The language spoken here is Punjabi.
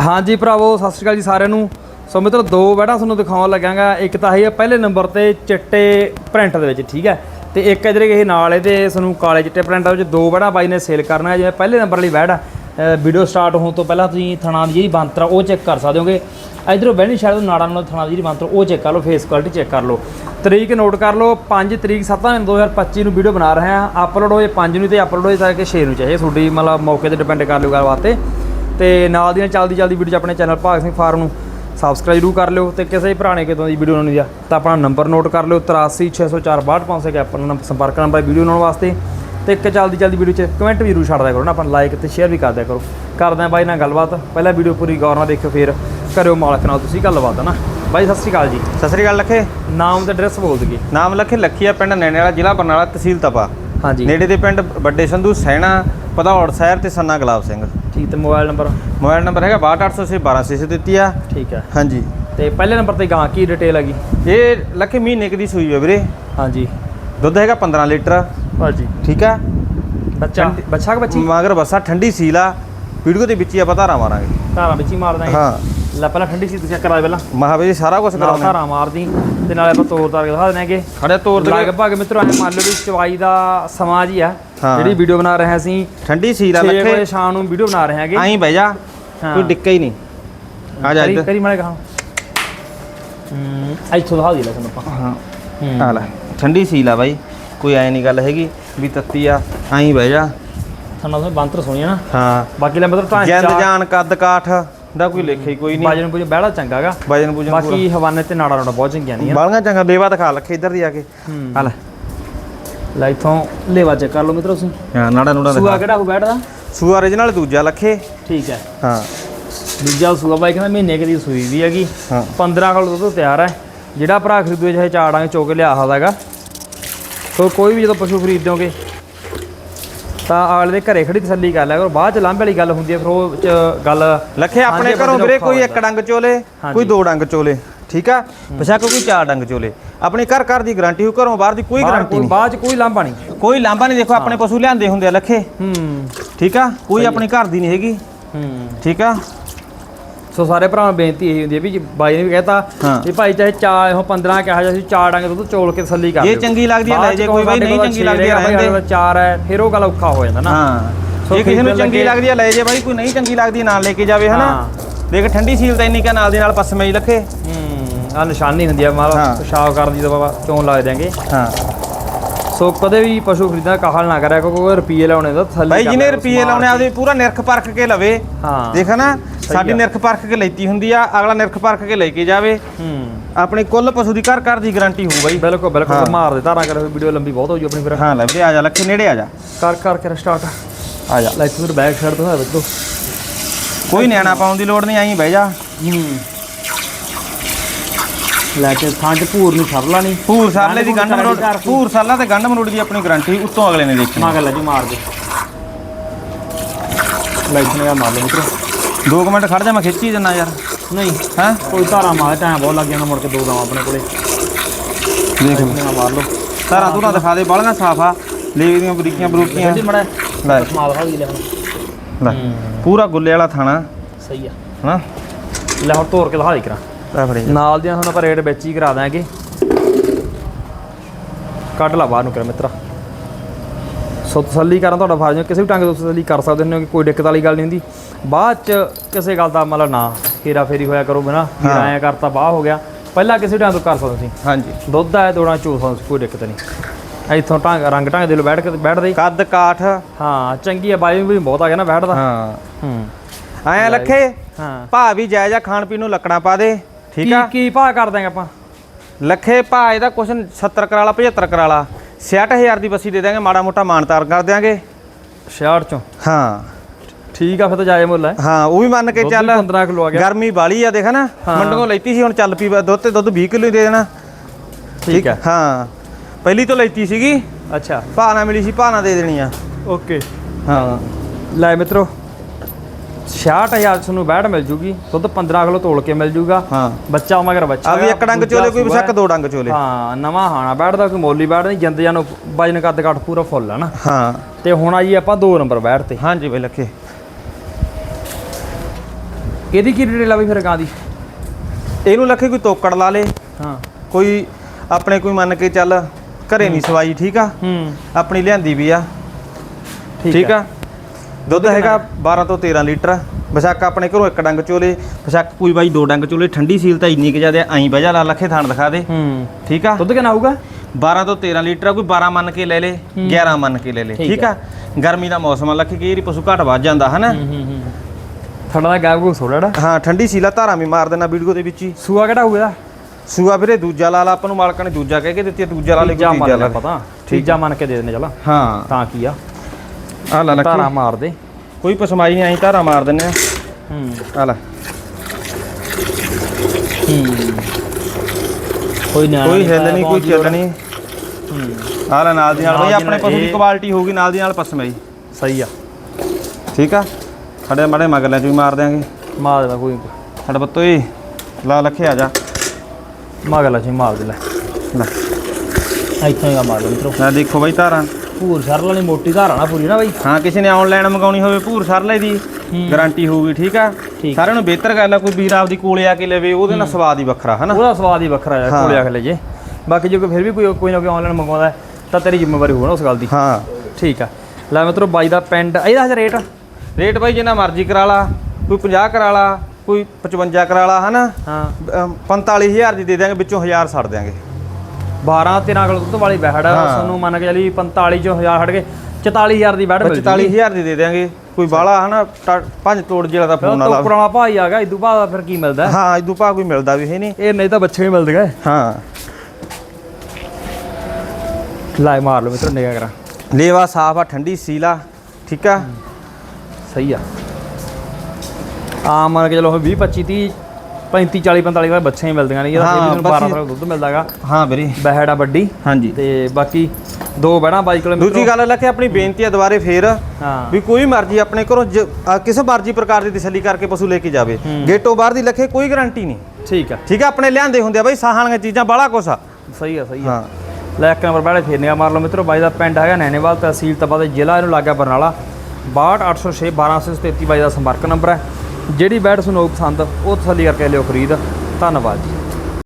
ਹਾਂਜੀ ਭਰਾਵੋ, ਸਤਿ ਸ਼੍ਰੀ ਅਕਾਲ ਜੀ ਸਾਰਿਆਂ ਨੂੰ। ਸੋ ਮਿੱਤਰੋ, ਦੋ ਬੈਠਾ ਤੁਹਾਨੂੰ ਦਿਖਾਉਣ ਲੱਗਾਂਗਾ। ਇੱਕ ਤਾਂ ਇਹ ਪਹਿਲੇ ਨੰਬਰ ਤੇ ਚਿੱਟੇ ਪ੍ਰਿੰਟ ਦੇ ਵਿੱਚ, ਠੀਕ ਹੈ? ਤੇ ਇੱਕ ਜਿਹੜੇ ਇਹ ਨਾਲ ਇਹਦੇ ਤੁਹਾਨੂੰ ਕਾਲੇ ਚਿੱਟੇ ਪ੍ਰਿੰਟ ਵਿੱਚ ਦੋ ਬੈੜਾ ਬਾਈ ਨੇ ਸੇਲ ਕਰਨਾ ਹੈ। ਜਿਵੇਂ ਪਹਿਲੇ ਨੰਬਰ ਵਾਲੀ ਬੈੜ ਵੀਡੀਓ ਸਟਾਰਟ ਹੋਣ ਤੋਂ ਪਹਿਲਾਂ ਤੁਸੀਂ ਥਣਾ ਦੀ ਜਿਹੜੀ ਬੰਤਰ ਆ, ਉਹ ਚੈੱਕ ਕਰ ਸਕਦੇ ਹੋਗੇ। ਇਧਰੋਂ ਬਹਿਣੀ ਸ਼ਾਇਦ ਨਾੜਾਂ ਨਾਲ ਥਣਾ ਦੀ ਜਿਹੜੀ ਬੰਤਰ, ਉਹ ਚੈੱਕ ਕਰ ਲਓ ਫੇਸ ਕੁਆਲਿਟੀ ਚੈੱਕ ਕਰ ਲਓ। ਤਰੀਕ ਨੋਟ ਕਰ ਲਓ 5 ਤਰੀਕ 7 2025 ਨੂੰ ਵੀਡੀਓ ਬਣਾ ਰਹੇ ਹਾਂ। ਅਪਲੋਡ ਹੋਏ 5 ਨੂੰ ਤੇ ਅਪਲੋਡ ਹੋਏ ਤਾਂ ਕਿ 6 ਨੂੰ ਚਾਹੀਏ। ਤੁਹਾਡੀ ਮਤਲਬ ਮੌਕੇ ਤੇ ਡਿਪੈਂਡ ਕਰ ਲਿਓ ਵਾਸਤੇ। ਤੇ ਨਾਲ ਦੀਆਂ ਚੱਲਦੀ ਚੱਲਦੀ ਵੀਡੀਓ 'ਚ ਆਪਣੇ ਚੈਨਲ ਭਾਗ ਸਿੰਘ ਫਾਰਮ ਨੂੰ ਸਬਸਕ੍ਰਾਈਬ ਜ਼ਰੂਰ ਕਰ ਲਿਓ ਤੇ ਕਿਸੇ ਪੁਰਾਣੇ ਕਿਤੋਂ ਦੀ ਵੀਡੀਓ ਨਹੀਂ ਆ ਤਾਂ ਆਪਣਾ ਨੰਬਰ ਨੋਟ ਕਰ ਲਿਓ 8360462500 ਕੇ ਆਪਣਾ ਸੰਪਰਕ ਨੰਬਰ ਵੀਡੀਓ ਬਣਾਉਣ ਵਾਸਤੇ ਤੇ ਇੱਕ ਚੱਲਦੀ ਚੱਲਦੀ ਵੀਡੀਓ 'ਚ ਕਮੈਂਟ ਵੀ ਜ਼ਰੂਰ ਛੱਡ ਦਿਆ ਕਰੋ ਨਾ ਆਪਾਂ ਲਾਈਕ ਤੇ ਸ਼ੇਅਰ ਵੀ ਕਰ ਦਿਆ ਕਰੋ। ਕਰਦੇ ਆਂ ਬਾਈ ਨਾਲ ਗੱਲਬਾਤ ਪਹਿਲਾਂ ਵੀਡੀਓ ਪੂਰੀ ਗੌਰ ਨਾਲ ਦੇਖਿਓ ਫਿਰ ਕਰਿਓ ਮਾਲਕ ਨਾਲ ਤੁਸੀਂ ਗੱਲਬਾਤ ਨਾ ਬਾਈ ਸਤਿ ਸ਼੍ਰੀ ਅਕਾਲ ਜੀ। ਸਤਿ ਸ੍ਰੀ ਅਕਾਲ ਲੱਖੇ। ਨਾਮ ਤੇ ਐਡਰੈਸ ਬੋਲ ਦਈਏ। ਨਾਮ ਲੱਖੇ ਲੱਖੀਆ ਪਿੰਡ ਨੈਣੇ ਵਾਲਾ ਜ਼ਿਲ੍ਹਾ ਬਰਨਾਲਾ ਤਹਿਸੀਲ ਤਪਾ। ਹਾਂਜੀ। ਨੇੜੇ ਦੇ ਪਿੰਡ ਵੱਡੇ ਸੰਧੂ ਸੈਣਾ ਪਧੌੜ ਸ਼ਹਿਰ ਤੇ ਸੰਨਾ ਗੁਲਾਬ ਸਿੰਘ। ਠੀਕ ਤੇ ਮੋਬਾਈਲ ਨੰਬਰ? ਮੋਬਾਈਲ ਨੰਬਰ ਹੈਗਾ 62800 1200 ਦਿੱਤੀ ਆ। ਠੀਕ ਹੈ ਹਾਂਜੀ। ਤੇ ਪਹਿਲੇ ਨੰਬਰ ਤੇ ਗਾਂ ਕੀ ਡਿਟੇਲ ਹੈਗੀ? ਇਹ ਲੱਖੇ ਮਹੀਨੇ ਕੁ ਦੀ ਸੂਈ ਹੈ ਵੀਰੇ। ਹਾਂਜੀ। ਦੁੱਧ ਹੈਗਾ 15 ਲੀਟਰ। ਭਾਜੀ। ਠੀਕ ਆ? ਬੱਚਾ ਬੱਚਾ ਕਿ ਬੱਚੀ? ਮਗਰ ਬੱਸਾ ਠੰਡੀ ਸੀਲ ਆ। ਵੀਡੀਓ ਦੇ ਵਿੱਚ ਹੀ ਆਪਾਂ ਧਾਰਾ ਮਾਰਾਂਗੇ। ਧਾਰਾਂ ਵਿੱਚ ਹੀ ਮਾਰ ਦਾਂਗੇ। ਹਾਂ। ਲੈ ਪਹਿਲਾਂ ਠੰਡੀ ਸੀ ਤੁਸੀਂ ਕਰਾਏ ਪਹਿਲਾਂ। ਮਹਾਵੀਰ ਸਾਰਾ ਕੁਝ ਨਾਲ ਕਰਾਉਣਾ ਧਾਰਾਂ ਮਾਰਦੀ ਤੇ ਨਾਲੇ ਆਪਾਂ ਤੋਰ ਤਾਰ ਕੇ ਦਿਖਾ ਦੇਣਗੇ ਖੜੇ ਤੋਰ ਦੇ ਲਗਭਗ ਮਿੱਤਰੋ ਐ ਮੰਨ ਲਓ ਵੀ ਚਵਾਈ ਦਾ ਸਮਾਂ ਜੀ ਆ। ਜਿਹੜੀ ਵੀਡੀਓ ਬਣਾ ਰਹੇ ਅਸੀਂ ਠੰਡੀ 6 ਵਜੇ ਲੱਖੇ ਸ਼ਾਮ ਨੂੰ ਵੀਡੀਓ ਬਣਾ ਰਹੇ ਹੈਗੇ। ਆਈ ਬਹਿ ਜਾ। ਕੋਈ ਡਿੱਕਾ ਹੀ ਨਹੀਂ। ਆ ਜਾ ਕਰੀ ਇੱਧਰ। ਕਰੀ ਮਾੜੇ ਕਹਾ ਹੂੰ ਇੱਥੋਂ ਦਿਖਾ ਦੇ ਲੈ ਤੁਹਾਨੂੰ ਆਪਾਂ। ਹਾਂ। ਆ ਲੈ ਠੰਡੀ ਸੀਲ ਆ ਬਾਈ। ਕੋਈ ਐ ਨਹੀਂ ਗੱਲ ਹੈਗੀ ਵੀ ਤੱਤੀ ਆ ਆਈ ਬਹਿ ਜਾ। ਸਾਨੂੰ ਬੰਤਰ ਸੁਣੀ ਨਾ। ਹਾਂ। ਬਾਕੀ ਲੈ ਮਤਲਬ ਤਾਂ ਜਿੰਦ ਜਾਨ ਕੱਦ ਕਾਠ। ਦਾ ਕੋਈ ਲੇਖਾ ਹੀ ਕੋਈ ਨਹੀਂ। ਬਾਜਨ ਪੁਜ ਬਹਿੜਾ ਚੰਗਾਗਾ ਵਜਨ ਬੁਜਨ ਪੂਰਾ ਬਾਕੀ ਹਵਾਨੇ ਤੇ ਨਾੜਾ ਨਾੜਾ ਬਹੁਤ ਚੰਗੀਆਂ ਨਹੀਂ ਬਾਲੀਆਂ ਚੰਗਾ ਲੇਵਾ ਦਿਖਾ ਲੱਖੇ ਇੱਧਰ ਦੀ ਆ ਕੇ। ਆ ਲੈ। ਲੈ ਇਥੋਂ ਲੇਵਾ ਚੈੱਕ ਕਰ ਲਓ ਮਿੱਤਰੋ ਤੁਸੀਂ। ਹਾਂ ਨਾੜਾ ਨੂੜਾ ਸੂਆ ਦਿਖਾ। ਕਿਹੜਾ ਹੋ ਬੈਠਦਾ? ਸੂਆ origignal ਦੂਜਾ ਲੱਖੇ। ਠੀਕ ਹੈ। ਹਾਂ। ਦੂਜਾ ਸੂਆ ਬਾਈ ਕਹਿੰਦਾ ਮਹੀਨੇ ਕੁ ਦੀ ਸੂਈ ਵੀ ਹੈਗੀ। ਹਾਂ। 15 ਕਿਲੋ ਦੁੱਧ ਤਿਆਰ ਹੈ। ਜਿਹੜਾ ਭਰਾ ਖਰੀਦੂਏ ਚਾਹੇ ਚਾੜਾਂਗੇ ਚੋਕ ਲਿਆ ਸਕਦਾ ਹੈਗਾ। ਸੋ ਕੋਈ ਵੀ ਜਦੋਂ ਪਸ਼ੂ ਖਰੀਦੋਗੇ ਤਾਂ ਆਲੇ ਦੇ ਘਰੇ ਖੜੀ ਤਸੱਲੀ ਕਰ ਲਿਆ ਕਰੋ। ਬਾਅਦ ਚ ਲਾਂਭੇ ਵਾਲੀ ਗੱਲ ਹੁੰਦੀ ਹੈ ਫਿਰ ਉਹ ਚ ਗੱਲ ਲੱਖੇ ਆਪਣੇ ਹਾਂਜੀ, ਘਰੋਂ ਬੰਦੇ ਵੀਰੇ ਨੂੰ ਕੋਈ ਔਖਾ ਇੱਕ ਡੰਗ ਚੋਲੇ। ਕੋਈ ਦੋ ਡੰਗ ਚੋਲੇ ਠੀਕ ਆ? ਬਸ਼ੱਕ ਕੋਈ ਚਾਰ ਡੰਗ ਚੋਲੇ। ਆਪਣੇ ਘਰ ਘਰ ਦੀ ਗਾਰੰਟੀ ਹੋ ਘਰੋਂ ਬਾਹਰ ਦੀ ਕੋਈ ਬਾਹਰ ਗਾਰੰਟੀ ਕੋਈ ਨਹੀਂ। ਬਾਅਦ ਚ ਕੋਈ ਲਾਂਭਾ ਨਹੀਂ। ਕੋਈ ਲਾਂਭਾ ਨਹੀਂ ਦੇਖੋ ਆਪਣੇ ਪਸ਼ੂ ਲਿਆਂਦੇ ਹੁੰਦੇ ਆ ਲੱਖੇ। ਹੂੰ। ਠੀਕ ਆ? ਕੋਈ ਆਪਣੀ ਘਰ ਦੀ ਨਹੀਂ ਹੈਗੀ। ਹੂੰ। ਠੀਕ ਆ? ਸੋ ਸਾਰੇ ਭਰਾਵਾਂ ਨੂੰ ਬੇਨਤੀ ਇਹ ਹੁੰਦੀ ਹੈ ਵੀ ਬਾਈ ਨੇ ਵੀ ਕਹਿਤਾ। ਵੀ ਭਾਈ ਚਾਹੇ ਚਾਰ ਉਹ 15 ਕਿਹਾ ਜਾਂ ਸੀ ਚਾਰ ਡਾਂਗੇ ਦੁੱਧ ਚੋਲ ਕੇ ਤਸੱਲੀ ਕਰ ਜੇ। ਚੰਗੀ ਲੱਗਦੀ ਹੈ ਲੈ ਚ ਜੇ ਕੋਈ ਬਾਈ ਨਹੀਂ ਚੰਗੀ ਲੱਗਦੀ ਹੈ ਰਹੇਗਾ, ਰਹਿਣ ਦੇ। ਭਾਈ ਚਾਰ ਹੈ ਫਿਰ ਉਹ ਗੱਲ ਔਖਾ ਹੋ ਜਾਂਦਾ ਨਾ। ਹਾਂ। ਸੋ ਜੇ ਕਿਸੇ ਨੂੰ ਚੰਗੀ ਲੱਗੇ- ਲੱਗਦੀ ਹੈ ਲੈ ਜੇ ਬਾਈ ਕੋਈ ਨਹੀਂ ਚੰਗੀ ਲੱਗਦੀ ਨਾਲ ਲੈ ਕੇ ਜਾਵੇ ਹਨਾ। ਦੇਖ ਠੰਡੀ ਸੀਲ ਤਾਂ ਇੰਨੀ ਕਾ ਨਾਲ ਦੀ ਨਾਲ ਪਸਮੇ ਹੀ ਲੱਖੇ ਹੂੰ ਆ ਨਿਸ਼ਾਨੀ ਹੁੰਦੀ ਆ ਮਾਲ। ਪਿਸ਼ਾਬ ਕਰਨ ਦੀ ਤਾਂ ਬਾਬਾ ਚੋਣ ਲਾ ਦਿਆਂਗੇ। ਹਾਂ। ਸੋ ਕਦੇ ਵੀ ਪਸ਼ੂ ਖਰੀਦਣਾ ਕਾਹਲ ਨਾ ਕਰਿਆ ਕਿਉਂਕਿ ਰੁਪਏ ਲਾਉਣੇ ਦਾ ਤਸੱਲੀ ਬਾਈ ਜਿਹਨੇ ਰੁਪਏ ਲਾਉਣੇ ਆਪਦੇ ਪੂਰਾ ਨਿਰਖ ਪਰਖ ਕੇ ਲਵੇ। ਹਾਂ। ਦੇਖ ਨਾ ਸਾਡੀ ਆ। ਨਿਰਖ ਪਰਖ ਕੇ ਲੈਤੀ ਹੁੰਦੀ ਆ ਅਗਲਾ ਨਿਰਖ ਪਰਖ ਕੇ ਲੈ ਕੇ ਜਾਵੇ। ਹੂੰ। ਆਪਣੀ ਕੁੱਲ ਪਸ਼ੂ ਦੀ ਘਰ ਘਰ ਦੀ ਗਾਰੰਟੀ ਹੋਊ ਬਾਈ। ਬਿਲਕੁਲ ਬਿਲਕੁਲ। ਮਾਰ ਦੇ ਧਾਰਾਂ ਕਰ ਵੀਡੀਓ ਲੰਬੀ ਬਹੁਤ ਹੋ ਜੂ ਆਪਣੀ ਫਿਰ। ਹਾਂ ਲੈ ਵੀ ਆ ਜਾ ਲੱਖੇ ਨੇੜੇ ਆ ਜਾ। ਕਰ ਕਰ ਕੇ ਸਟਾਰਟ ਆ ਜਾ। ਲੈ ਇੱਥੇ ਬੈਕ ਸਾਈਡ ਤੋਂ ਹੈ ਵੇਖੋ ਕੋਈ ਨਿਆਣਾ ਪਾਉਣ ਦੀ ਲੋੜ ਨਹੀਂ ਆਈ ਬਹਿ ਜਾ। ਹੂੰ। ਲੈ ਕੇ ਥਾਂ ਚ ਭੂਰ ਨਹੀਂ ਸਰਲਾ ਨਹੀਂ ਪੂਰ ਸਾਲੇ ਦੀ ਗੰਢ ਮਰੋੜ। ਪੂਰ ਸਾਲਾਂ ਤੇ ਗੰਢ ਮਰੋੜ ਦੀ ਆਪਣੀ ਗਾਰੰਟੀ ਉੱਤੋਂ ਅਗਲੇ ਨੇ ਦੇਖਣੀ। ਮਾ ਗੱਲ ਜੀ ਮਾਰ ਦੇ। ਲੈ ਇੱਥੇ ਮਾਰ ਲੈ ਮਿੱਤਰੋ। ਦੋ ਕੁ ਮਿੰਟ ਖੜ ਜਾ ਮੈਂ ਖਿੱਚੀ ਦਿੰਨਾ ਯਾਰ। ਨਹੀਂ ਹੈਂ? ਕੋਈ ਧਾਰਾ ਮਾਰ ਟਾਈਮ ਬਹੁਤ ਲੱਗ ਜਾਂਦਾ ਮੁੜ ਕੇ ਦੋ ਦਵਾਂ ਆਪਣੇ ਕੋਲੇ। ਦੇਖ। ਇੱਥੇ ਮਾਰ ਲਓ। ਸਾਰਾ ਤੂੰ ਦਿਖਾ ਦੇ ਬਾਲੀਆਂ ਸਾਫ਼। ਆ ਲੇਵ ਦੀਆਂ ਬਰੀਕੀਆਂ ਬਰੂਕੀਆਂ। ਜੀ ਮੜਾ ਲੈ। ਮਾਲ ਖਾ ਗਈ ਲੈ ਹੁਣ। ਲੈ। ਪੂਰਾ ਗੁੱਲੇ ਵਾਲਾ ਥਾਣਾ। ਸਹੀ ਆ। ਹਨਾ? ਲੈ ਹੁਣ ਤੋਰ ਕੇ ਦਿਖਾ ਦੇ ਕਰਾਂ ਲੈ ਫੜੇ। ਨਾਲ ਦੀਆਂ ਤੁਹਾਨੂੰ ਆਪਾਂ ਰੇਟ ਵਿੱਚ ਹੀ ਕਰਾ ਦਾਂਗੇ ਕੱਢ ਲਾ ਬਾਹਰ ਨੂੰ ਕਰ ਮਿੱਤਰਾ। ਸੋ ਤਸੱਲੀ ਕਰਨ ਤੁਹਾਡਾ ਫਰਜ਼ ਹੈ ਕਿਸੇ ਵੀ ਟੰਗ ਤੋਂ ਤਸੱਲੀ ਕਰ ਸਕਦੇ ਹੋ ਕਿ ਕੋਈ ਦਿੱਕਤ ਵਾਲੀ ਗੱਲ ਨਹੀਂ ਹੁੰਦੀ। ਬਾਅਦ ਚ ਕਿਸੇ ਗੱਲ ਦਾ ਮਤਲਬ ਨਾ ਫੇਰਾ ਫੇਰੀ ਹੋਇਆ ਕਰੋ ਬਿਨਾ। ਐਂ ਕਰਤਾ ਬਾਹ ਹੋ ਗਿਆ। ਪਹਿਲਾਂ ਕਿਸੇ ਟੰਗ ਤੋਂ ਕਰ ਸਕਦੇ ਸੀ। ਹਾਂਜੀ। ਦੁੱਧ ਆਇਆ ਦੋੜਾ ਚੋ ਸਕਦੇ ਕੋਈ ਦਿੱਕਤ ਨਹੀਂ। ਇੱਥੋਂ ਟੰਗ ਰੰਗ ਟੰਗ ਦੇ ਲੋ ਬੈਠ ਕੇ ਬੈਠਦੇ ਕੱਦ ਕਾਠ। ਹਾਂ ਚੰਗੀ ਆ ਬਾਈ ਵੀ ਬਹੁਤ ਆ ਗਿਆ ਨਾ ਬੈਠਦਾ ਹਾਂ। ਹੂੰ। ਐ ਲੱਖੇ ਹਾਂ। ਭਾ ਵੀ ਜਾਇਜ਼ ਖਾਣ ਪੀਣ ਨੂੰ ਲੱਕੜਾਂ ਪਾ ਦੇ ਠੀਕ ਆ? ਕੀ ਭਾਅ ਕਰ ਦਾਂਗੇ ਆਪਾਂ? ਲੱਖੇ ਭਾ ਇਹਦਾ ਕੁਛ 70 ਕਰਾਲਾ 75 ਕਰਾਲਾ। 66000 ਦੀ ਬੱਸੀ ਦੇ ਦਾਂਗੇ ਮਾੜਾ ਮੋਟਾ ਮਾਨਤਾਰ ਕਰ ਦਿਆਂਗੇ। 66 ਚੋਂ? ਹਾਂ। ਠੀਕ ਆ ਫਿਰ ਤਾਂ ਜਾਏ ਮੁੱਲ ਹੈ ਹਾਂ ਉਹ ਵੀ ਮੰਨ ਕੇ ਚੱਲ ਵੀ 15 ਕਿਲੋ ਆ ਗਿਆ। ਗਰਮੀ ਬਾਲੀ ਆ ਦੇਖ ਨਾ। ਮੰਡੀੋਂ ਲੈਤੀ ਸੀ ਹੁਣ ਚੱਲ ਪੀ ਦੁੱਧ ਤੇ ਦੁੱਧ 20 ਕਿਲੋ ਹੀ ਦੇ ਦੇਣਾ। ਠੀਕ ਹੈ ਹਾਂ। ਪਹਿਲੀ ਤੋਂ ਲੈਤੀ ਸੀਗੀ। ਅੱਛਾ। ਭਾ ਨਾ ਮਿਲੀ ਸੀ ਭਾ ਨਾ ਦੇ ਦੇਣੀ ਆ। ਓਕੇ। ਹਾਂ। ਲੈ ਮਿੱਤਰੋ 66000 ਤੁਹਾਨੂੰ ਬੈਠ ਮਿਲ ਜੂਗੀ। ਦੁੱਧ 15 ਕਿਲੋ ਤੋਲ ਕੇ ਮਿਲ ਜੂਗਾ। ਹਾਂ। ਬੱਚਾ ਮਗਰ ਬੱਚਾ ਆ ਵੀ ਇੱਕ ਡੰਗ ਚੋਲੇ ਕੋਈ ਬਸ਼ੱਕ ਦੋ ਡੰਗ ਚੋਲੇ। ਹਾਂ ਨਵਾਂ ਹਾਣਾ ਬੈਠਦਾ ਕੋਈ ਮੋਲੀ ਬੈਠ ਨਹੀਂ ਜਿੰਦ ਜਾਨੋ ਵਜਨ ਕੱਦ ਕੱਟ ਪੂਰਾ ਫੁੱਲ ਹੈ ਨਾ। ਹਾਂ। ਤੇ ਹੁਣ ਆਈ ਆਪਾਂ 2 ਨੰਬਰ ਬੈਠ ਤੇ। ਹਾਂਜੀ ਬਈ ਲੱਖੇ। ਇਹਦੀ ਕੀ ਡਿਟੇਲ ਆ ਬਈ ਫਿਰ ਗਾਂ ਦੀ? ਇਹਨੂੰ ਲੱਖੇ ਕੋਈ ਤੋਕੜ ਲਾ ਲੇ। ਹਾਂ। ਕੋਈ ਆਪਣੇ ਕੋਈ ਮੰਨ ਕੇ ਚੱਲ ਘਰੇ ਨਹੀਂ ਸਵਾਈ ਠੀਕ ਆ? ਹੂੰ। ਆਪਣੀ ਲਿਆਂਦੀ ਵੀ ਆ। ਠੀਕ ਆ। ਦੁੱਧ ਹੈਗਾ 12 ਤੋਂ 13 ਲੀਟਰ। ਬਸ਼ੱਕ ਆਪਣੇ ਘਰੋਂ ਇੱਕ ਡੰਗ ਚੋਲੇ ਬਸ਼ੱਕ ਕੋਈ ਬਾਈ ਦੋ ਡੰਗ ਚੋਲੇ। ਠੰਡੀ ਸੀਲ ਤਾਂ ਇੰਨੀ ਕਿ ਜ਼ਿਆਦਾ ਆਈ ਵਜਾ ਲਾ ਲੱਖੇ ਥਾਣ ਦਿਖਾ ਦੇ। ਹੂੰ। ਠੀਕ ਆ? ਦੁੱਧ ਕਿੰਨਾ ਹੋਊਗਾ 12 ਤੋਂ 13 ਲੀਟਰ ਆ, ਕੋਈ 12 ਮੰਨ ਕੇ ਲੈ ਲੇ 11 ਮੰਨ ਕੇ ਲੈ ਲੇ। ਠੀਕ ਆ। ਗਰਮੀ ਦਾ ਮੌਸਮ ਆ ਲੱਖੇ ਕਈ ਵਾਰੀ ਪਸ਼ੂ ਘਟ ਵੱਜ ਜਾਂਦਾ ਹਨਾ? ਹੂੰ ਹੂੰ। ਥੜਾ ਦਾ ਗਾਬ ਕੋ ਸੋੜਾ ਹਾਂ ਠੰਡੀ ਸੀਲਾ ਧਾਰਾਂ ਵੀ ਮਾਰ ਦੇਣਾ ਵੀਡੀਓ ਦੇ ਵਿੱਚ ਹੀ। ਸੂਆ ਕਿਹੜਾ ਹੋਊਗਾ ਸੂਆ ਵੀਰੇ ਦੂਜਾ ਲਾ ਲਾ ਆਪਾਂ ਨੂੰ ਮਾਲਕਾਂ ਨੇ ਦੂਜਾ ਕਹਿ ਕੇ ਦਿੱਤੀ ਦੂਜਾ ਲਾ ਲੈ ਤੀਜਾ ਕੋਈ ਮੰਨ ਤੀਜਾ ਲੈ। ਲਾ ਪਤਾ ਤੀਜਾ ਮੰਨ ਕੇ ਦੇ ਦੇਣੇ ਚਲਾ। ਹਾਂ। ਤਾਂ ਕੀ ਆ? ਆ ਲਾ ਧਾਰਾ ਲੱਖੇ ਮਾਰ ਦੇ। ਕੋਈ ਪਸਮਾਈ ਨਹੀਂ ਆਈ ਧਾਰਾਂ ਮਾਰ ਦਿੰਨੇ ਆ। ਹੂੰ। ਆ ਲੈ। ਕੋਈ ਨਾ ਕੋਈ ਹਿੱਲ ਨਹੀਂ ਕੋਈ ਚੱਲ ਨਹੀਂ। ਹੂੰ। ਆ ਲੈ ਨਾਲ ਦੀ ਨਾਲ ਬਈ ਆਪਣੇ ਪਸ਼ੂ ਦੀ ਕੁਆਲਿਟੀ ਹੋਊਗੀ ਨਾਲ ਦੀ ਨਾਲ ਪਸਮਾਈ। ਸਹੀ ਆ। ਠੀਕ ਆ? ਸਾਡੇ ਮਾੜੇ ਮਗਲਿਆਂ ਚ ਵੀ ਮਾਰ ਦਿਆਂਗੇ। ਮਾਰ ਦੇ ਕੋਈ ਸਾਡਾ ਬੱਤੋ ਈ ਲਾ ਲੱਖੇ ਆ ਜਾ। ਮਾਰ ਲੈ ਜੀ ਮਾਰ ਦੇ ਲੈ। ਲੈ। ਇੱਥੋਂ ਹੀ ਆ ਮਾਰ ਲੈ ਮਿੱਤਰੋ। ਲੈ ਦੇਖੋ ਬਈ ਧਾਰਾਂ। ਪੂਰ ਸਰਲ ਵਾਲੀ ਮੋਟੀ ਧਾਰਾ ਨਾ ਪੂਰੀ ਨਾ ਬਾਈ। ਹਾਂ ਕਿਸੇ ਨੇ ਆਨਲਾਈਨ ਮੰਗਾਉਣੀ ਹੋਵੇ ਭੂਰ ਸਰਲੇ ਦੀ ਹੂੰ। ਗਾਰੰਟੀ ਹੋਊਗੀ ਠੀਕ ਆ? ਠੀਕ। ਸਾਰਿਆਂ ਨੂੰ ਬਿਹਤਰ ਗੱਲ ਆ ਕੋਈ ਵੀਰ ਆਪਦੀ ਕੋਲੇ ਆ ਕੇ ਲਵੇ ਉਹਦੇ ਨਾਲ ਸਵਾਦ ਹੀ ਵੱਖਰਾ ਹਨਾ? ਉਹਦਾ ਸਵਾਦ ਹੀ ਵੱਖਰਾ ਆ ਹਾਂ। ਕੋਲੇ ਆਖ ਲੈ ਜੇ ਬਾਕੀ ਜੇ ਕੋਈ ਫਿਰ ਵੀ ਕੋਈ ਕੋਈ ਨਾ ਕੋਈ ਆਨਲਾਈਨ ਮੰਗਵਾਉਂਦਾ ਹੈ, ਤਾਂ ਤੇਰੀ ਜ਼ਿੰਮੇਵਾਰੀ ਹੋਣਾ ਉਸ ਗੱਲ ਦੀ। ਹਾਂ। ਠੀਕ ਆ। ਲੈ ਮਿੱਤਰੋ ਬਾਈ ਦਾ ਪਿੰਡ ਇਹਦਾ ਹਜੇ ਰੇਟ ਰੇਟ ਬਾਈ ਜਿੰਨਾ ਮਰਜ਼ੀ ਕਰਾ ਲਾ ਕੋਈ 50 ਕਰਾ ਲਾ ਕੋਈ 55 ਕਰਾ ਲਾ ਹਨਾ? ਹਾਂ। ਅਮ 45000 ਦੀ ਦੇ ਦਿਆਂਗੇ ਵਿੱਚੋਂ 1000 ਛੱਡ ਦਿਆਂਗੇ। 12 13 ਕਿਲੋ ਦੁੱਧ ਵਾਲੀ ਬੈੜ ਹਾਂ। ਸਾਨੂੰ ਮੰਨ ਕੇ ਚੱਲੀ 45 ਚੋਂ 1000 ਹਟ ਕੇ 44000 ਦੀ ਬੈੜ ਮਿਲ ਜੂਗੀ। 45000 ਦੀ ਦੇ ਦਿਆਂਗੇ। ਕੋਈ ਬਾਲਾ ਹਨਾ ਪੰਜ ਤੋੜ ਜਿਹੜਾ ਦਾ ਫੋਨ ਆਲਾ ਪੁਰਾਣਾ ਭਾਈ ਆ ਗਿਆ ਇਦੋਂ ਬਾਅਦ ਫਿਰ ਕੀ ਮਿਲਦਾ? ਹਾਂ ਇਦੋਂ ਪਾ ਕੋਈ ਮਿਲਦਾ ਵੀ ਹੈ ਨਹੀਂ ਇਹ ਨਹੀਂ ਤਾਂ ਬੱਚੇ ਵੀ ਮਿਲਦੇ ਗਏ। ਹਾਂ। ਲੈ ਮਾਰ ਲਓ ਮਿੱਤਰੋ ਨਿਗਾਹ ਕਰਾਂ। ਲੇਵਾ ਸਾਫ਼ ਆ ਠੰਡੀ ਸੀਲਾ ਠੀਕ ਆ? ਸਹੀ ਆ। ਆ ਮੰਨ ਕੇ ਚਲੋ 20 25 30 35 40 45 ਵਾਰ ਬੱਚੇ ਹੀ ਮਿਲਦੀਆਂ ਨੇ। ਇਹਦਾ ਹਾਂ, ਫਿਰ ਵੀ ਤੁਹਾਨੂੰ 12 ਬੱਚੇ- ਦੁੱਧ ਮਿਲਦਾਗਾ। ਹਾਂ ਵੀਰੇ। ਬਹਿੜਾ ਵੱਡੀ ਹਾਂਜੀ। ਤੇ ਬਾਕੀ ਦੋ ਬਹਿਣਾ 22 ਕਿਲੋਮੀਟਰ ਦੂਜੀ ਗੱਲ ਲੱਗੇ ਆਪਣੀ ਬੇਨਤੀ ਹੈ ਦੁਬਾਰੇ ਫੇਰ ਹਾਂ। ਵੀ ਕੋਈ ਮਰਜ਼ੀ ਆਪਣੇ ਘਰੋਂ ਜ- ਅ, ਕਿਸੇ ਮਰਜ਼ੀ ਪ੍ਰਕਾਰ ਦੀ ਤਸੱਲੀ ਕਰਕੇ ਪਸ਼ੂ ਲੈ ਕੇ ਜਾਵੇ। ਗੇਟੋਂ ਬਾਹਰ ਦੀ ਲੱਖੇ ਕੋਈ ਗਾਰੰਟੀ ਨਹੀਂ। ਠੀਕ ਆ। ਠੀਕ ਆ ਆਪਣੇ ਲਿਆਂਦੇ ਹੁੰਦੇ ਆ ਬਈ ਸਾਹਾਂ ਵਾਲੀਆਂ ਚੀਜ਼ਾਂ ਬਾਹਲਾ ਕੁਛ ਆ। ਸਹੀ ਆ ਸਹੀ ਆ। ਹਾਂ। ਲੈ ਇੱਕ ਨੰਬਰ ਬਹਿੜੇ ਫੇਰਨੇ ਆ ਮਾਰ ਲਓ ਮਿੱਤਰੋ ਬਾਈ ਦਾ ਪਿੰਡ ਹੈਗਾ ਨੈਣੇਵਾਲ ਤਹਿਸੀਲ ਤਪਾ ਦੇ ਜ਼ਿਲ੍ਹਾ ਇਹਨੂੰ ਲੱਗਾ ਬਰਨਾਲਾ। 62806 1233 ਬਾਈ ਦਾ ਸੰਪਰਕ ਨੰਬਰ ਹੈ। ਜਿਹੜੀ ਬੈਟ ਤੁਹਾਨੂੰ ਪਸੰਦ, ਉਹ ਤਸੱਲੀ ਕਰਕੇ ਲਿਓ ਖਰੀਦ। ਧੰਨਵਾਦ ਜੀ।